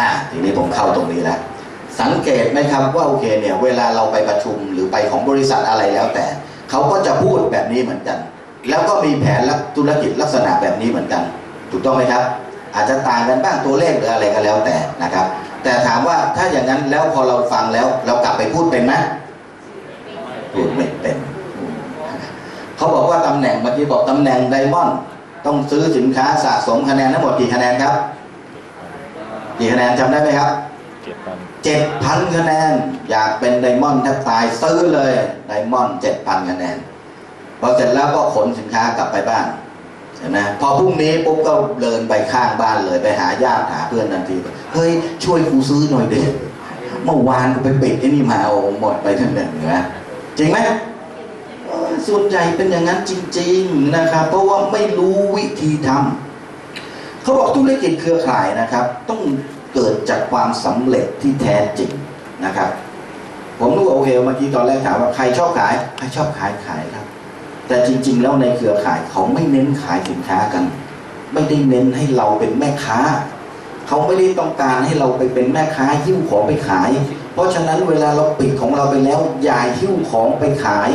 อ่าทีนี้ผมเข้าตรงนี้แล้วสังเกตไหมครับว่าโอเคเนี่ยเวลาเราไปประชุมหรือไปของบริษัทอะไรแล้วแต่เขาก็จะพูดแบบนี้เหมือนกัน แล้วก็มีแผนธุรกิจลักษณะแบบนี้เหมือนกัน ถูกต้องไหมครับ อาจจะต่างกันบ้างตัวเลขหรืออะไรก็แล้วแต่นะครับ แต่ถามว่าถ้าอย่างนั้นแล้วพอเราฟังแล้ว เรากลับไปพูดเป็นไหมพูดไม่เป็นเขาบอกว่าตำแหน่งเมื่อกี้บอกตำแหน่งไดมอนด์ต้องซื้อสินค้าสะสมคะแนนทั้งหมดกี่คะแนนครับ กี่คะแนนจำได้ไหมครับเจ็ดพันเจ็ดพันคะแนน อยากเป็นไดมอนด์แทบตายซื้อเลยไดมอนด์เจ็ดพันคะแนนพอเสร็จแล้วก็ขนสินค้ากลับไปบ้านเห็นไหมพอพรุ่งนี้ปุ๊บก็เดินไปข้างบ้านเลยไปหาญาติหาเพื่อนทันทีเฮ้ยช่วยกูซื้อหน่อยเด็เมื่อวานกูไปปิดไอ้นี่มาเอาหมดไปทั้งหนึ่งนะจริงไหมส่วนใหญ่เป็นอย่างนั้นจริง ๆนะครับ เพราะว่าไม่รู้วิธีทำ เขาบอกธุรกิจเครือข่ายนะครับ ต้องเกิดจากความสำเร็จที่แท้จริงนะครับ ผมรู้โอเคเมื่อกี้ตอนแรกถามว่าใครชอบขายใครชอบขายขายครับ แต่จริง ๆ แล้วในเครือข่ายเขาไม่เน้นขายสินค้ากัน ไม่ได้เน้นให้เราเป็นแม่ค้า เขาไม่ได้ต้องการให้เราไปเป็นแม่ค้าหิ้วของไปขาย เพราะฉะนั้นเวลาเราปิดของเราไปแล้วอย่าหิ้วของไปขาย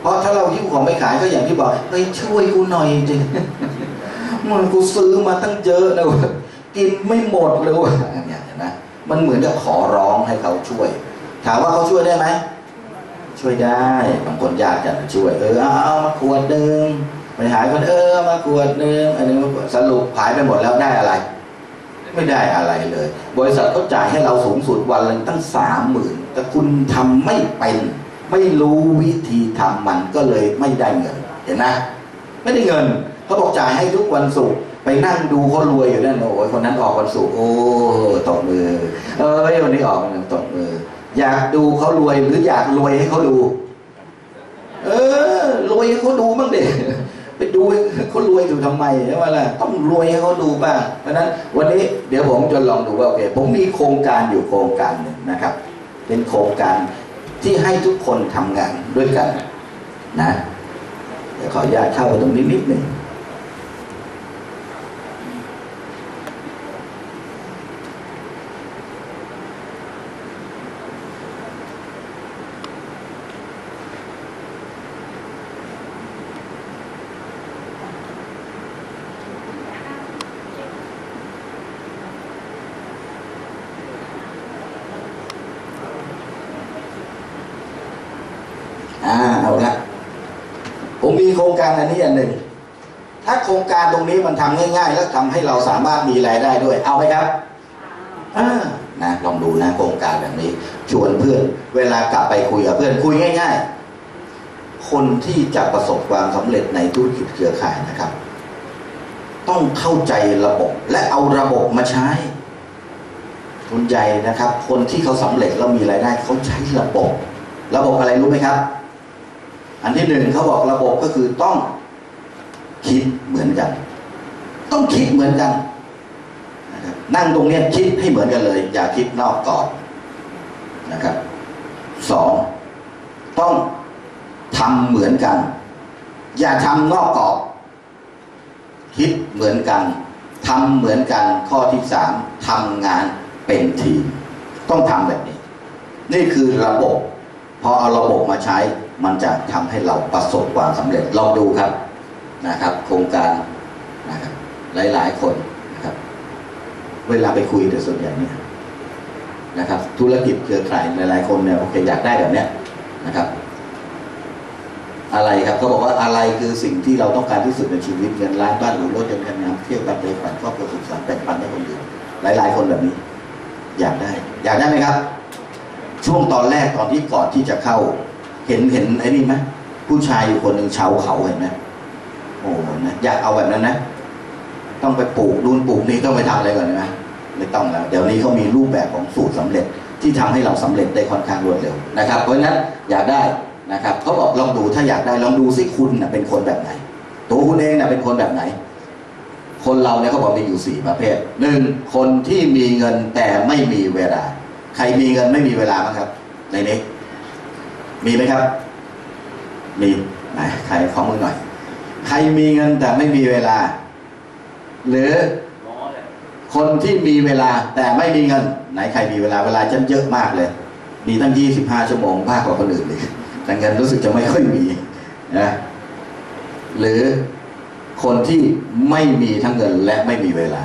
เพราะถ้าเราหิ้วของไปขายก็อย่างที่บอกเฮ้ยช่วยกูหน่อยจริง มันกูซื้อมาตั้งเยอะนะเว้ยกินไม่หมดเลยเว่ะเนี่ยนไหมมันเหมือนกับขอร้องให้เขาช่วย ถามว่าเขาช่วยได้ไหมช่วยได้ บางคนอยากจะช่วย เออเอามาขวดหนึ่งไปหายคนเออมาขวดหนึ่งอันนี้สรุปขายไปหมดแล้วได้อะไร ไม่ได้อะไรเลย บริษัทเขาจ่ายให้เราสูงสุดวันละตั้งสามหมื่นแต่คุณทำไม่เป็น ไม่รู้วิธีทำมันก็เลยไม่ได้เงิน เห็นไหมไม่ได้เงิน เขาบอกจ่ายให้ทุกวันศุกร์ไปนั่งดูเขารวยอยู่นั่นโอ้ยคนนั้นออกวันศุกร์โอ้ตบมือ เอ้ยวันนี้ออกวันนึงตบมือ อยากดูเขารวยหรืออยากรวยให้เขาดู เออรวยให้เขาดูบ้างเด็ไปดูเขารวยอยู่ทำไมใช่ไหมล่ะต้องรวยให้เขาดูบ้างเพราะนั้นวันนี้เดี๋ยวผมจะลองดูว่าโอเคผมมีโครงการอยู่โครงการหนึ่งนะครับ เป็นโครงการที่ให้ทุกคนทำงานด้วยกันนะเดี๋ยวขออนุญาตเข้าไปตรงนี้นิดหนึ่ง อ่าเอาละผมมีโครงการอันนี้อันหนึ่ง ถ้าโครงการตรงนี้มันทำง่ายๆ แล้วทำให้เราสามารถมีรายได้ด้วย เอาไหมครับอ่านะลองดูนะโครงการแบบนี้ ชวนเพื่อนเวลากลับไปคุยกับเพื่อนคุยง่าย ๆ คนที่จะประสบความสำเร็จในธุรกิจเครือข่ายนะครับ ต้องเข้าใจระบบและเอาระบบมาใช้ทุนใหญ่นะครับ คนที่เขาสำเร็จแล้วมีรายได้เขาใช้ระบบ ระบบอะไรรู้ไหมครับ อันที่หนึ่งเขาบอกระบบก็คือต้องคิดเหมือนกัน ต้องคิดเหมือนกันนะครับนั่งตรงนี้คิดให้เหมือนกันเลย อย่าคิดนอกกรอบนะครับสองต้องทำเหมือนกัน อย่าทำนอกกรอบ คิดเหมือนกันทำเหมือนกันข้อที่สามทำงานเป็นทีม ต้องทำแบบนี้ นี่คือระบบ พอเอาระบบมาใช้ มันจะทำให้เราประสบความสำเร็จลองดูครับนะครับ โครงการนะครับหลาย ๆ คนนะครับ เวลาไปคุยแต่ส่วนใหญ่เนี่ยนะครับ ธุรกิจเครือข่ายหลายๆคนเนี่ยโอเคอยากได้แบบเนี้ยนะครับ อะไรครับเขาบอกว่าอะไรคือสิ่งที่เราต้องการที่สุดในชีวิตเงินล้านบ้านหรือรถยนต์คันงามเที่ยวกับเดินฝันครอบครัวสุขสันต์แบ่งปันให้คนอื่นหลาย ๆ คนแบบนี้ อยากได้ อยากได้ไหมครับ ช่วงตอนแรกตอนที่ก่อนที่จะเข้า เห็นเห็นไอ้นี่ไหมผู้ชายอยู่คนหนึ่งเชาเขาเห็นไหมโอ้โหนะอยากเอาแบบนั้นนะ ต้องไปปลูกนู่นปลูกนี่ต้องไปทำอะไรก่อนนะไม่ต้องแล้ว เดี๋ยวนี้เขามีรูปแบบของสูตรสำเร็จที่ทำให้เราสำเร็จได้ค่อนข้างรวดเร็วนะครับ เพราะฉะนั้นอยากได้นะครับเขาบอกลองดูถ้าอยากได้ลองดูสิคุณนะเป็นคนแบบไหน ตัวคุณเองนะเป็นคนแบบไหน คนเราเนี่ยเขาบอกมีอยู่สี่ประเภทหนึ่งคนที่มีเงินแต่ไม่มีเวลา ใครมีเงินไม่มีเวลาบ้างครับในนี้ มีไหมครับ มีไหนใครขอมือหน่อย ใครมีเงินแต่ไม่มีเวลา หรือคนที่มีเวลาแต่ไม่มีเงิน ไหนใครมีเวลาเวลาฉันเยอะมากเลย มีตั้ง 25 ชั่วโมงมากกว่าคนอื่นเลยแต่เงินรู้สึกจะไม่ค่อยมีนะหรือคนที่ไม่มีทั้งเงินและไม่มีเวลา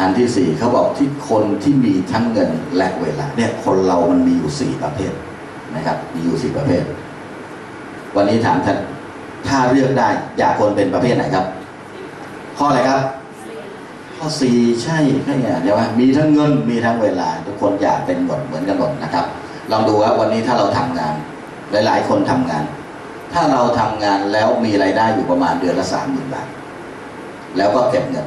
อันที่สี่เขาบอกที่คนที่มีทั้งเงินและเวลาเนี่ยคนเรามันมีอยู่สี่ประเภทนะครับ มีอยู่สี่ประเภท วันนี้ถามท่านถ้าเลือกได้อยากคนเป็นประเภทไหนครับ ข้ออะไรครับ ข้อสี่ใช่ใช่ไงเดี๋ยวว่ามีทั้งเงินมีทั้งเวลา ทุกคนอยากเป็นหมดเหมือนกันหมดนะครับ ลองดูว่าวันนี้ถ้าเราทำงาน หลาย ๆ คนทำงาน ถ้าเราทำงานแล้วมีรายได้อยู่ประมาณเดือนละสามหมื่นบาทแล้วก็เก็บเงิน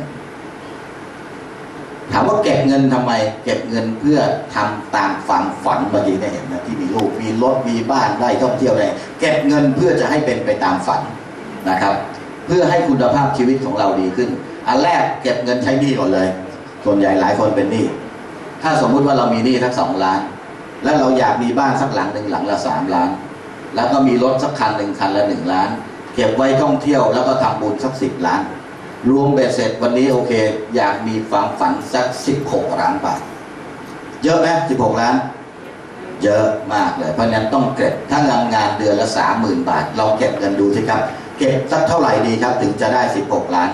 ถามว่าเก็บเงินทำไม เก็บเงินเพื่อทำตามความฝันเมื่อกี้ได้เห็นนะที่มีลูกมีรถมีบ้านได้ท่องเที่ยวอะไรเก็บเงินเพื่อจะให้เป็นไปตามฝันนะครับ เพื่อให้คุณภาพชีวิตของเราดีขึ้น อันแรกเก็บเงินใช้หนี้ก่อนเลย ส่วนใหญ่หลายคนเป็นหนี้ถ้าสมมุติว่าเรามีหนี้ทั้งสองล้าน แล้วเราอยากมีบ้านสักหลังหนึ่งหลังละสามล้าน แล้วก็มีรถสักคันหนึ่งคันละหนึ่งล้าน เก็บไว้ท่องเที่ยวแล้วก็ทำบุญสักสิบล้าน รวมเบ็ดเสร็จวันนี้โอเค อยากมีความฝันสักสิบหกล้านบาท เยอะไหมสิบหกล้าน เยอะมากเลย เพราะนั้นต้องเก็บ ถ้างานงานเดือนละสามหมื่นบาท เราเก็บเงินดูสิครับ เก็บสักเท่าไหร่ดีครับ ถึงจะได้สิบหกล้าน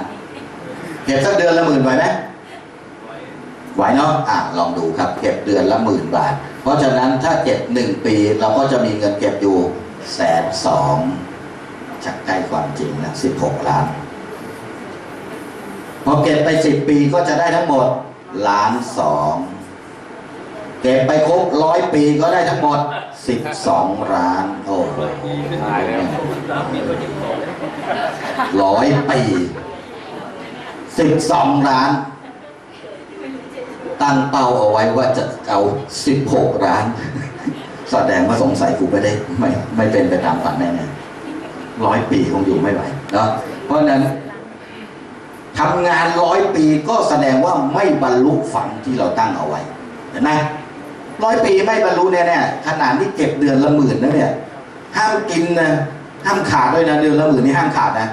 เก็บสักเดือนละหมื่นไหวไหมไหวเนาะอะลองดูครับ เก็บเดือนละหมื่นบาท เพราะฉะนั้นถ้าเก็บหนึ่งปีเราก็จะมีเงินเก็บอยู่แสนสองชักใกล้ความจริงแล้วสิบหกล้าน พอเก็บไปสิบปีก็จะได้ทั้งหมดล้านสองเก็บไปครบร้อยปีก็ได้ทั้งหมดสิบสองล้าน โอ้โหร้อยปีสิบสองล้าน ตั้งเป้าเอาไว้ว่าจะเอาสิบหกล้าน แสดงว่าสงสัยกูไม่ได้ไม่ไม่เป็นไปตามฝันแน่ๆร้อยปีคงอยู่ไม่ไหวเนาะเพราะฉะนั้น ทำงานร้อยปีก็แสดงว่าไม่บรรลุฝันที่เราตั้งเอาไว้เห็นไหมร้อยปีไม่บรรลุแน่ๆขนาดที่เก็บเดือนละหมื่นนะเนี่ยห้ามกินนะห้ามขาดด้วยนะเดือนละหมื่นนี่ห้ามขาดนะ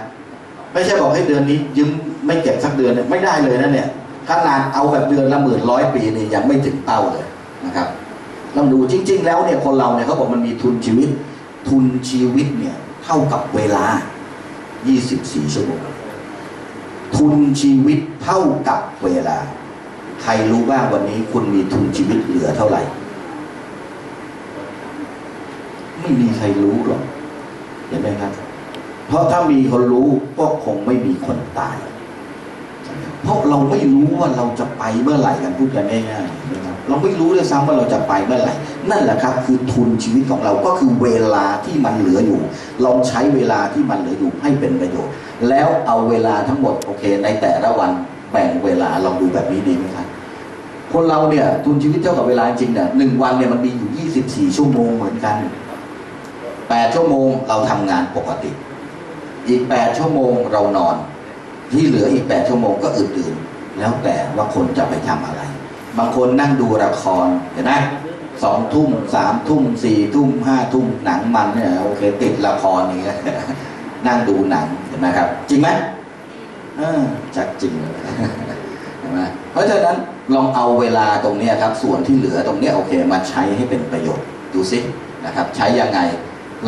ไม่ใช่บอกให้เดือนนี้ยืมไม่เก็บสักเดือนเนี่ยไม่ได้เลยนะเนี่ยขนาดเอาแบบเดือนละหมื่นร้อยปีนี่ยังไม่ถึงเป้าเลยนะครับลองดูจริง ๆ แล้วเนี่ยคนเราเนี่ยเขาบอกมันมีทุนชีวิต ทุนชีวิตเนี่ยเท่ากับเวลา 24 ชั่วโมง ทุนชีวิตเท่ากับเวลา ใครรู้บ้างวันนี้คุณมีทุนชีวิตเหลือเท่าไหร่ ไม่มีใครรู้หรอกเห็นไหมครับ เพราะถ้ามีคนรู้ก็คงไม่มีคนตาย เพราะเราไม่รู้ว่าเราจะไปเมื่อไหร่กันพูดกันง่ายๆนะครับ เราไม่รู้เลยซ้ำว่าเราจะไปเมื่อไหร่นั่นแหละครับ คือทุนชีวิตของเราก็คือเวลาที่มันเหลืออยู่ เราใช้เวลาที่มันเหลืออยู่ให้เป็นประโยชน์ แล้วเอาเวลาทั้งหมดโอเค ในแต่ละวันแบ่งเวลาลองดูแบบนี้ดีไหมครับคนเราเนี่ยทุนชีวิตเท่ากับเวลาจริงเนี่ยหนึ่งวันเนี่ยมันมีอยู่ 24 ชั่วโมงเหมือนกัน 8 ชั่วโมงเราทำงานปกติ อีก 8 ชั่วโมงเรานอน ที่เหลืออีก 8 ชั่วโมงก็อื่นๆ แล้วแต่ว่าคนจะไปทำอะไร บางคนนั่งดูละครเห็นไหมสองทุ่มสามทุ่มสี่ทุ่มห้าทุ่มหนังมันเนี่ยโอเคติดละครนี่นั่งดูหนังเห็นไหมครับ จริงไหมจักจริงเลยเห็นไหมเพราะฉะนั้นลองเอาเวลาตรงนี้ครับ ส่วนที่เหลือตรงนี้โอเค มาใช้ให้เป็นประโยชน์ดูสินะครับ ใช้ยังไง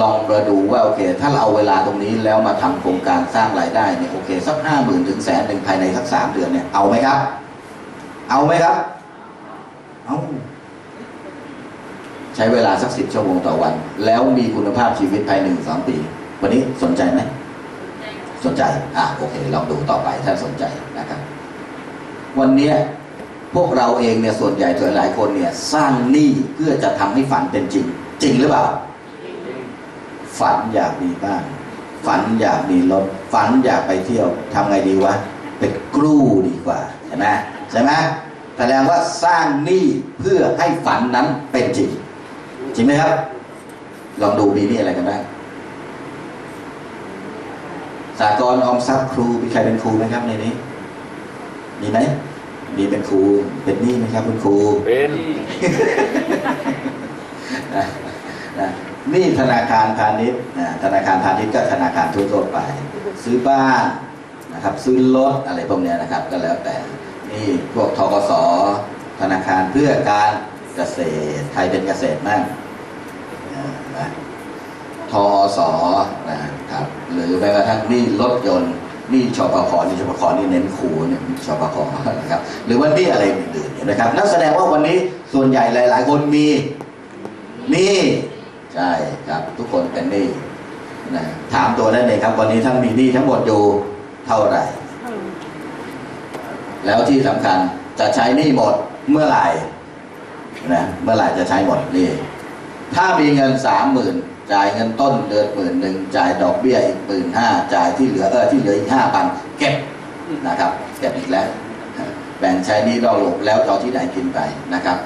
ลองมาดูว่าโอเค ถ้าเราเอาเวลาตรงนี้แล้วมาทำโครงการสร้างรายได้เนี่ยโอเคสักห้าหมื่นถึงแสนหนึ่งภายในสักสามเดือนเนี่ยเอาไหมครับ เอาไหมครับ เอาใช้เวลาสักสิบชั่วโมงต่อวัน แล้วมีคุณภาพชีวิตภายหนึ่งสองปี วันนี้สนใจไหมสนใจ อะโอเคลองดูต่อไปถ้าสนใจนะครับ วันเนี้ยพวกเราเองเนี่ยส่วนใหญ่หลายคนเนี่ย สร้างหนี้เพื่อจะทำให้ฝันเป็นจริง จริงหรือเปล่า ฝันอยากมีบ้านฝันอยากมีรถฝันอยากไปเที่ยวทำไงดีวะไปกรูดีกว่าใช่ไหมใช่ไหม แสดงว่าสร้างหนี้เพื่อให้ฝันนั้นเป็นจริง จริงไหมครับ ลองดูมีหนี่อะไรกันบ้างสากลออมทรัพย์ครูมีใครเป็นครูไหมครับในนี้ มีไหมมีเป็นครูเป็นหนี้ไหมครับคุณครูเป็นนะนะนี่ธนาคารพาณิชย์นะธนาคารพาณิชย์ก็ธนาคารทั่วๆไป ซื้อบ้านนะครับ ซื้อรถอะไรพวกเนี้ยนะครับ ก็แล้วแต่ นี่พวกทกสธนาคารเพื่อการเกษตรใครเป็นเกษตรบ้างนะทอสนะครับหรือแม้กระทั่งนี่รถยนต์นี่ชปคนี่ชปคนี่เน้นคูเนี่ยชปคนะครับหรือว่านี่อะไรอื่นๆนะครับนั่นแสดงว่าวันนี้ส่วนใหญ่หลาย ๆ คนมีนี่ใช่ครับทุกคนเป็นนี้นะถามตัวนั่นเองครับ วันนี้ท่านมีนี้ทั้งหมดอยู่เท่าไหร่ แล้วที่สำคัญจะใช้นี้หมดเมื่อไหร่นะเมื่อไหร่จะใช้หมดนี่ถ้ามีเงินสามหมื่นจ่ายเงินต้นเดือนหมื่นหนึ่งจ่ายดอกเบี้ยอีกหมื่นห้าจ่ายที่เหลือเออที่เหลืออีกห้าพันเก็บนะครับเก็บอีกแล้ว แบ่งใช้นี้นอกระบแล้วจะเอาที่ไหนกินไปนะครับ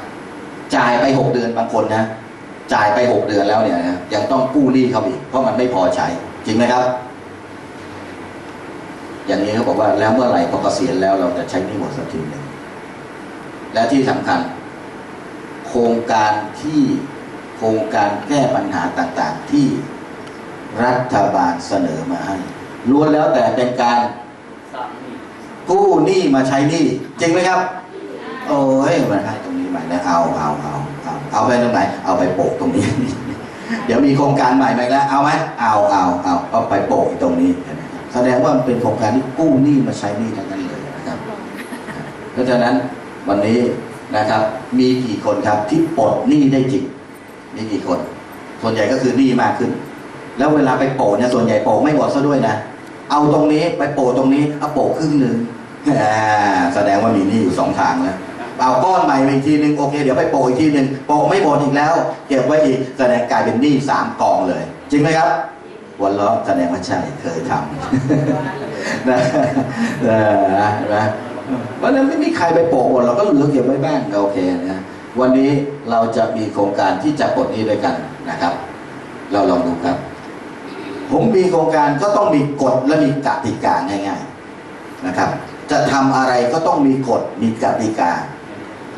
จ่ายไปหกเดือนบางคนนะจ่ายไปหกเดือนแล้วเนี่ยนะยังต้องกู้หนี้เขาอีกเพราะมันไม่พอใช้จริงไหมครับ อย่างนี้เขาบอกว่าแล้วเมื่อไหร่พอเกษียณแล้วเราจะใช้หนี้หมดสักทีหนึ่งและที่สำคัญ โครงการที่โครงการแก้ปัญหาต่างๆ ที่รัฐบาลเสนอมาให้ล้วนแล้วแต่เป็นการสามนี่กู้หนี้มาใช้หนี้จริงไหมครับ โอ้ยมันให้ตรงนี้ใหม่นะเอาเอาเอาเอาเอาไปตรงไหน เอาไปโปะตรงนี้ เดี๋ยวมีโครงการใหม่ไหมาอีกแล้วเอาไหมเอาเอาเอาเอาไปโปะตรงนี้เห็นไหมครับ แสดงว่ามันเป็นโครงการที่กู้หนี้มาใช้หนี้ทั้งนั้นเลยนะครับ เพราะฉะนั้นวันนี้นะครับ มีกี่คนครับที่ปลดหนี้ได้จริงมีกี่คน ส่วนใหญ่ก็คือหนี้มากขึ้น แล้วเวลาไปโปะเนี่ยส่วนใหญ่โปะไม่หมดซะด้วยนะเอาตรงนี้ไปโปะตรงนี้เอาโปะครึ่งหนึ่งอ่าแสดงว่ามีหนี้อยู่สองทางแล้วเอาก้อนใหม่มาอีกทีหนึ่งโอเคเดี๋ยวไปโปะอีกทีหนึ่งโปะไม่หมดอีกแล้ว เก็บไว้อีกแสดงกลายเป็นหนี้สามกองเลย จริงไหมครับ วันล้อแสดงว่าใช่เคยทำนะนะนะเพราะนั้นไม่มีใครไปโปะหมดเราก็เหลือเก็บไว้บ้างโอเคนะวันนี้เราจะมีโครงการที่จะปลดนี้ด้วยกันนะครับ เราลองดูครับ ผมมีโครงการก็ต้องมีกฎและมีกติกาง่ายๆนะครับ จะทำอะไรก็ต้องมีกฎมีกติกา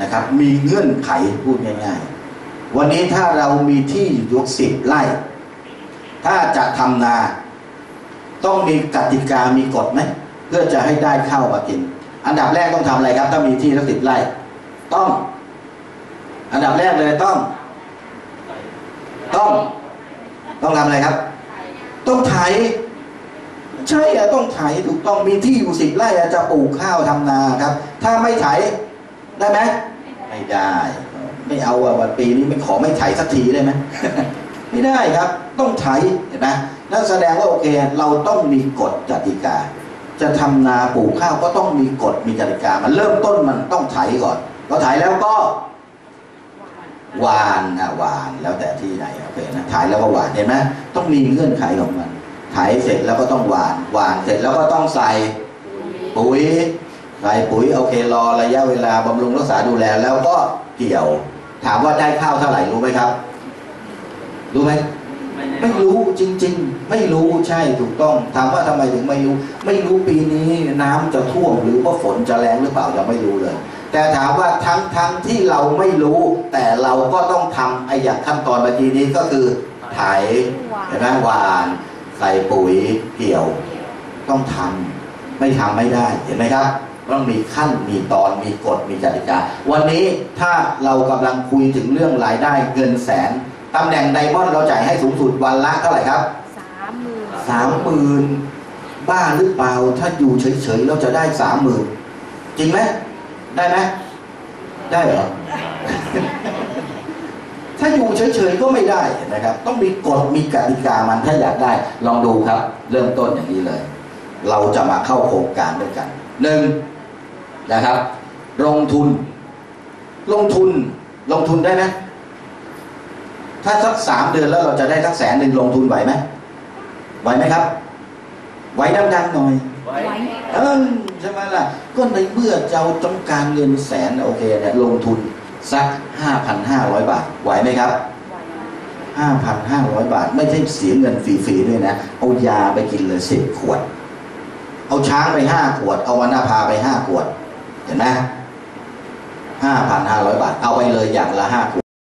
นะครับ มีเงื่อนไขพูดง่าย ๆ วันนี้ถ้าเรามีที่อยู่ยกสิบไร่ ถ้าจะทำนา ต้องมีกติกามีกฎไหมเพื่อจะให้ได้ข้าวมากิน อันดับแรกต้องทำอะไรครับ ถ้ามีที่สักสิบไร่ ต้อง อันดับแรกเลยต้อง ต้อง ต้องทำอะไรครับ ต้องไถใช่อะต้องไถถูกต้องมีที่อยู่สิบไร่จะปลูกข้าวทำนาครับ ถ้าไม่ไถได้ไหมไม่ได้ ไม่เอาอะวันปีนี้ไม่ขอไม่ไถสักทีได้ไหม ไม่ได้ครับต้องไถเห็นไหมนั่นแสดงว่าโอเคเราต้องมีกฎกติกา จะทำนาปลูกข้าวก็ต้องมีกฎมีกติกา มันเริ่มต้นมันต้องไถก่อนพอไถแล้วก็หวานนะหวานแล้วแต่ที่ไหนโอเคนะถ่ายแล้วก็หวานเห็นไหมต้องมีเงื่อนไขของมันถ่ายเสร็จแล้วก็ต้องหวานหวานเสร็จแล้วก็ต้องใส่ปุ๋ยใส่ปุ๋ยโอเครอระยะเวลาบำรุงรักษาดูแลแล้วก็เกี่ยว ถามว่าได้ข้าวเท่าไหร่รู้ไหมครับ รู้ไหมไม่รู้จริง ๆ ไม่รู้ใช่ถูกต้อง ถามว่าทำไมถึงไม่รู้ ไม่รู้ปีนี้น้ำจะท่วมหรือว่าฝนจะแรงหรือเปล่ายังไม่รู้เลย แต่ถามว่าทั้งทั้งที่เราไม่รู้ แต่เราก็ต้องทำไอ้อย่างขั้นตอนเมื่อกี้นี้ก็คือไถเห็นไหมหวาน ใส่ปุ๋ยเกี่ยว ต้องทำไม่ทำไม่ได้เห็นไหมครับต้องมีขั้นมีตอนมีกฎมีกติกาวันนี้ถ้าเรากำลังคุยถึงเรื่องรายได้เงินแสน ตำแหน่งไดมอนด์เราจ่ายให้สูงสุดวันละเท่าไหร่ครับสามหมื่นสามหมื่นบ้าหรือเปล่าถ้าอยู่เฉยๆเราจะได้สามหมื่นจริงไหมได้ไหมได้เหรอ ถ้าอยู่เฉยๆก็ไม่ได้นะครับ ต้องมีกฎมีกติกามันถ้าอยากได้ ลองดูครับ เริ่มต้นอย่างนี้เลย เราจะมาเข้าโครงการด้วยกันหนึ่งนะครับ ลงทุน ลงทุนลงทุนได้ไหม ถ้าสักสามเดือนแล้วเราจะได้สักแสนหนึ่งลงทุนไหวไหมไหวไหมครับ ไหวดังๆหน่อยไว้ไว้เออใช่ไหมล่ะ ก็ในเมื่อเราต้องการเงินแสนโอเคเนี่ยลงทุนสักห้าพันห้าร้อยบาท ไหวไหมครับไว้ห้าพันห้าร้อยบาท ไม่ใช่เสียเงินฟรีๆด้วยนะ เอายาไปกินเลยสิบขวด เอาช้างไปห้าขวด เอาวันนาพาไปห้าขวด เห็นไหมห้าพันห้าร้อยบาท เอาไปเลยอย่างละห้าขวด